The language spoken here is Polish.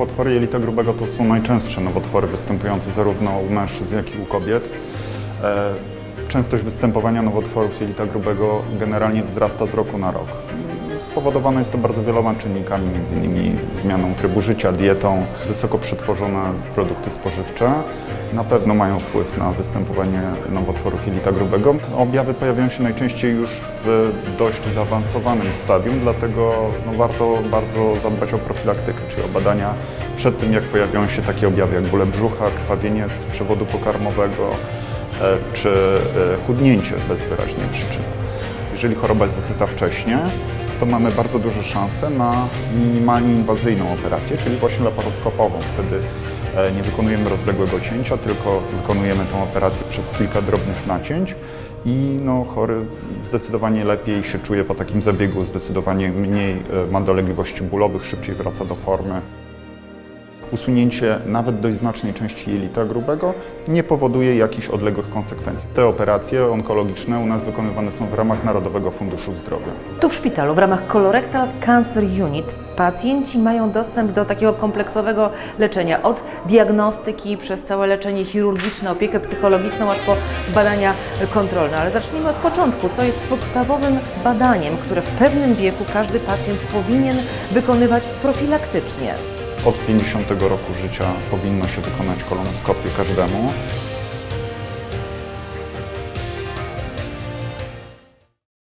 nowotwory jelita grubego to są najczęstsze nowotwory występujące zarówno u mężczyzn, jak i u kobiet. Częstość występowania nowotworów jelita grubego generalnie wzrasta z roku na rok. Spowodowane jest to bardzo wieloma czynnikami, m.in. zmianą trybu życia, dietą, wysoko przetworzone produkty spożywcze. Na pewno mają wpływ na występowanie nowotworów jelita grubego. Objawy pojawiają się najczęściej już w dość zaawansowanym stadium, dlatego no, warto bardzo zadbać o profilaktykę, czyli o badania przed tym, jak pojawią się takie objawy jak bóle brzucha, krwawienie z przewodu pokarmowego czy e, chudnięcie bez wyraźnej przyczyny. Jeżeli choroba jest wykryta wcześnie, to mamy bardzo duże szanse na minimalnie inwazyjną operację, czyli właśnie laparoskopową. Wtedy e, nie wykonujemy rozległego cięcia, tylko wykonujemy tą operację przez kilka drobnych nacięć i no, chory zdecydowanie lepiej się czuje po takim zabiegu, zdecydowanie mniej e, ma dolegliwości bólowych, szybciej wraca do formy. Usunięcie nawet dość znacznej części jelita grubego nie powoduje jakichś odległych konsekwencji. Te operacje onkologiczne u nas wykonywane są w ramach Narodowego Funduszu Zdrowia. Tu w szpitalu w ramach Colorectal Cancer Unit pacjenci mają dostęp do takiego kompleksowego leczenia od diagnostyki przez całe leczenie chirurgiczne, opiekę psychologiczną aż po badania kontrolne. Ale zacznijmy od początku. Co jest podstawowym badaniem, które w pewnym wieku każdy pacjent powinien wykonywać profilaktycznie? Od 50 roku życia powinno się wykonać kolonoskopię każdemu.